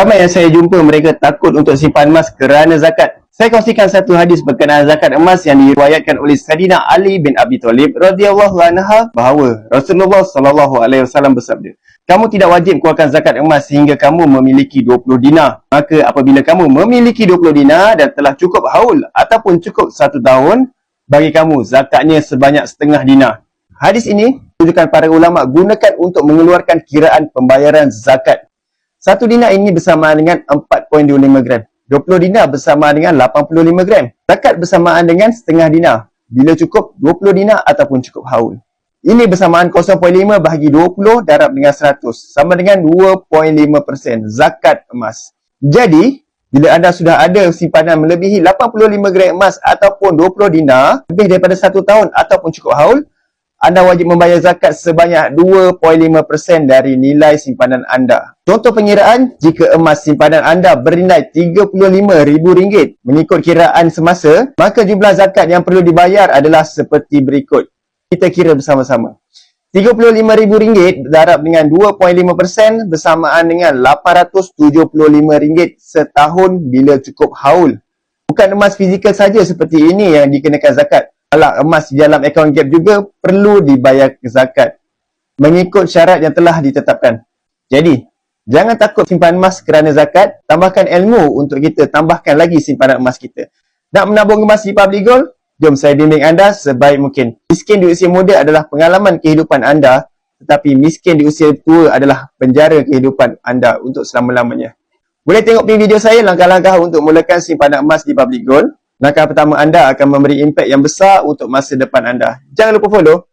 Ramai yang saya jumpa mereka takut untuk simpan emas kerana zakat. Saya kongsikan satu hadis berkenaan zakat emas yang diriwayatkan oleh Saidina Ali bin Abi Thalib radhiyallahu anha bahawa Rasulullah sallallahu alaihi wasallam bersabda, "Kamu tidak wajib keluarkan zakat emas sehingga kamu memiliki 20 dinar. Maka apabila kamu memiliki 20 dinar dan telah cukup haul ataupun cukup satu tahun, bagi kamu zakatnya sebanyak setengah dinar." Hadis ini tunjukkan para ulama gunakan untuk mengeluarkan kiraan pembayaran zakat satu dinar ini bersamaan dengan 4.25 gram. 20 dinar bersamaan dengan 85 gram. Zakat bersamaan dengan setengah dinar. Bila cukup 20 dinar ataupun cukup haul. Ini bersamaan 0.5 bahagi 20 darab dengan 100. Sama dengan 2.5% zakat emas. Jadi, bila anda sudah ada simpanan melebihi 85 gram emas ataupun 20 dinar, lebih daripada 1 tahun ataupun cukup haul, anda wajib membayar zakat sebanyak 2.5% dari nilai simpanan anda. Contoh pengiraan, jika emas simpanan anda bernilai RM35,000 mengikut kiraan semasa, maka jumlah zakat yang perlu dibayar adalah seperti berikut. Kita kira bersama-sama. RM35,000 darab dengan 2.5% bersamaan dengan RM875 setahun bila cukup haul. Bukan emas fizikal saja seperti ini yang dikenakan zakat alak emas di dalam akaun gap juga perlu dibayar zakat mengikut syarat yang telah ditetapkan. Jadi, jangan takut simpan emas kerana zakat, tambahkan ilmu untuk kita tambahkan lagi simpanan emas kita. Nak menabung emas di public gold? Jom saya bimbing anda sebaik mungkin. Miskin di usia muda adalah pengalaman kehidupan anda, tetapi miskin di usia tua adalah penjara kehidupan anda untuk selama-lamanya. Boleh tengok video saya langkah-langkah untuk mulakan simpanan emas di public gold. Langkah pertama anda akan memberi impak yang besar untuk masa depan anda. Jangan lupa follow